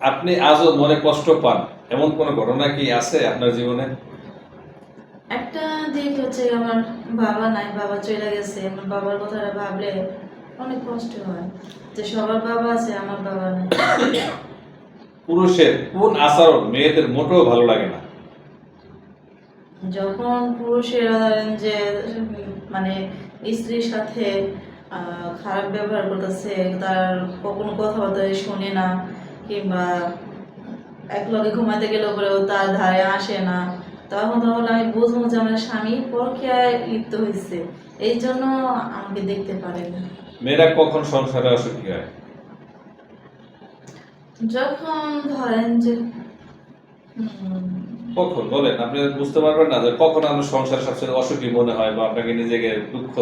আপনি আজও মনে কষ্ট পান? এমন কোনো ঘটনা কি আছে আপনার জীবনে? একটা দিক হচ্ছে আমার বাবা নাই বাবা চলে গেছে। আমার বাবার কথাটা ভাবলে অনেক কষ্ট হয় যে সবার বাবা আছে আমার বাবা নাই। পুরুষের কোন আচরণ মেয়েদের মোটেও ভালো লাগে না? যখন পুরুষেরা যে মানে স্ত্রীর সাথে খারাপ ব্যবহার করতেছে তার কখনো কথাবার্তা শোনে না কিংবা এক লগে ঘুমাতে গেলেও পরেও তার ধারে আসে না। তখন তখন আমি বুঝব যে আমার স্বামী পরকিয়ায় লিপ্ত হয়েছে এই জন্য আমাকে দেখতে পারে না। মেয়েরা কখন সংসারে অসুখী হয়? যখন ধরেন যে কখন? বলেন আপনি বুঝতে পারবেন না যে কখন আপনার সংসার সবচেয়ে অসুখী মনে হয় বা আপনাকে নিজেকে দুঃখ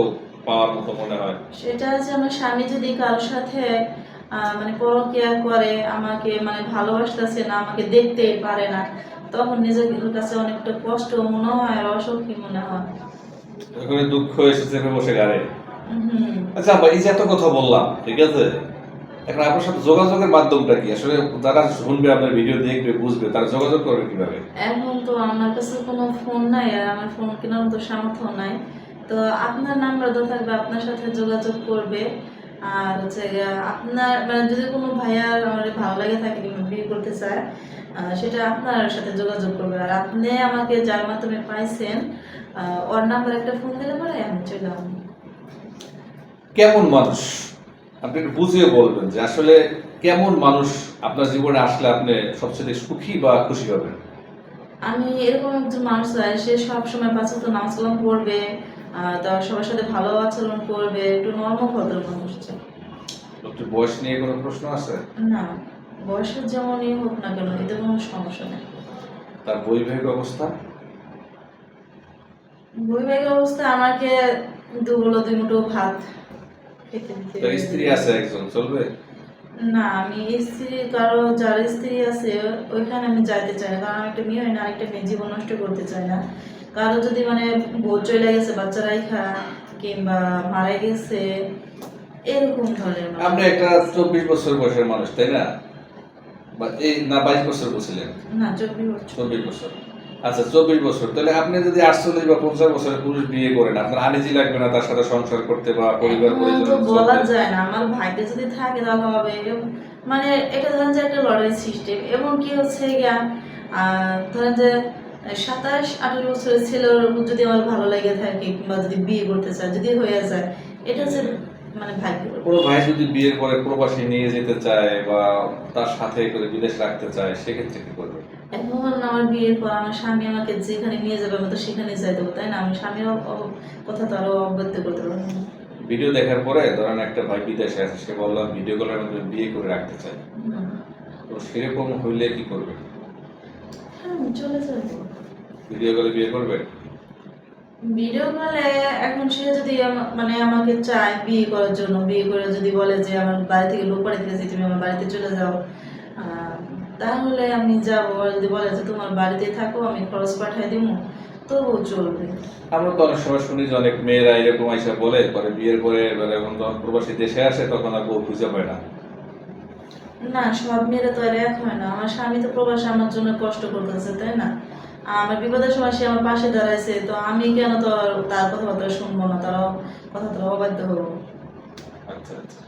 পাওয়ার মতো মনে হয়। সেটা হচ্ছে আমার স্বামী যদি কারোর সাথে মানে পরকিয়া করে আমাকে মানে ভালোবাসতেছে না আমাকে দেখতে পারে না। তখন নিজের কাছে অনেকটা কষ্ট মনে হয় আর অসুখী মনে হয়। ওখানে দুঃখ এসে চেপে বসে গাড়ে আচ্ছা এই যে এত কথা বললাম ঠিক আছে? এখন আপনার সাথে যোগাযোগের মাধ্যমটা কি? আসলে যারা শুনবে আপনার ভিডিও দেখবে বুঝবে তারা যোগাযোগ করবে কীভাবে? এখন তো আমার কাছে কোনো ফোন নাই আর আমার ফোন কেনার মতো সামর্থ্য নাই। তো আপনার নাম্বার তো থাকবে আপনার সাথে যোগাযোগ করবে। আর হচ্ছে আপনার মানে যদি কোনো ভাইয়ার আমার ভালো লাগে থাকে বিয়ে করতে চায় সেটা আপনার সাথে যোগাযোগ করবে আর আপনি আমাকে যার মাধ্যমে পাইছেন ওর নাম্বার একটা ফোন দিলে পরে আমি চলে কেমন মানুষ? আপনি একটু বুঝিয়ে বলবেন যে আসলে কেমন মানুষ আপনার জীবনে আসলে আপনি সবচেয়ে সুখী বা খুশি হবেন? আমি এরকম একজন মানুষ চাই সে সবসময় পাঁচ তো নামাজ কালাম পড়বে তার সবার সাথে ভালো আচরণ করবে একটু নর্ম ভদ্র মানুষ চাই বয়স নিয়ে কোনো প্রশ্ন আছে? না বয়সের যেমনই হোক না কেন এতে কোনো সমস্যা নেই। তার বৈবাহিক অবস্থা? বৈবাহিক অবস্থায় আমাকে দুগুলো দুই মুঠো ভাত খেতে দিতে তার স্ত্রী আছে একজন চলবে? না আমি স্ত্রী কারও যার স্ত্রী আছে ওইখানে আমি যাইতে চাই না কারণ আমি একটা মেয়ে হয় না আরেকটা মেয়ে জীবন নষ্ট করতে চাই না। কারও যদি মানে ভোট চলে গেছে বাচ্চারাই খা কিংবা মারা গেছে এরকম ধরনের আপনি একটা চব্বিশ বছর বয়সের মানুষ তাই না? এই না বাইশ বছর বলছিলেন? না চব্বিশ বছর। চব্বিশ বছর। আচ্ছা চব্বিশ বছর। তাহলে আপনি যদি আটচল্লিশ বা পঞ্চাশ বছরের পুরুষ বিয়ে করেন আপনার আনিজি লাগবে না তার সাথে সংসার করতে বা পরিবার পরিজন বলা যায় না। আমার ভাইটা যদি থাকে তাহলে হবে। মানে এটা ধরেন যে একটা লটারি সিস্টেম এবং কি হচ্ছে ধরেন যে সাতাশ আঠাশ বছরের ছেলের যদি আমার ভালো লেগে থাকে কিংবা যদি বিয়ে করতে চায় যদি হয়ে যায় এটা হচ্ছে মানে ভাগ্য কোনো ভাই যদি বিয়ের পরে প্রবাসী নিয়ে যেতে চায় বা তার সাথে করে বিদেশ রাখতে চায় সেক্ষেত্রে কি করবে? এখন আমার বিয়ের পর আমার স্বামী আমাকে যেখানে নিয়ে যাবে আমি তো সেখানে যাই দেবো তাই না? আমি স্বামীর কথা তো আরও অব্যক্ত করতে পারব ভিডিও দেখার পরে ধরেন একটা ভাই বিদেশে আছে সে বললাম ভিডিও কলের মাধ্যমে বিয়ে করে রাখতে চায় তো সেরকম হইলে কি করবে? হ্যাঁ চলে যাব। ভিডিও কলে বিয়ে করবে? ভিডিও কলে এখন সে যদি মানে আমাকে চায় বিয়ে করার জন্য বিয়ে করে যদি বলে যে আমার বাড়ি থেকে লোক তুমি আমার বাড়িতে চলে যাও তাহলে আমি যাব। যদি বলে যে তোমার বাড়িতে থাকো আমি খরচ পাঠাই দিব তবুও চলবে। আমরা তো অনেক সময় শুনি যে অনেক মেয়েরা এরকম আইসা বলে পরে বিয়ের পরে এবার এখন যখন প্রবাসী দেশে আসে তখন আর বউ খুঁজে পায় না। না সব মেয়েরা তো আর এক হয় না। আমার স্বামী তো প্রবাসে আমার জন্য কষ্ট করতেছে তাই না? আমার বিপদের সময় সে আমার পাশে দাঁড়াইছে, তো আমি কেন তো তার কথাবার্তা শুনব না? তারাও কথাবার্তা অবাধ্য হব। আচ্ছা আচ্ছা।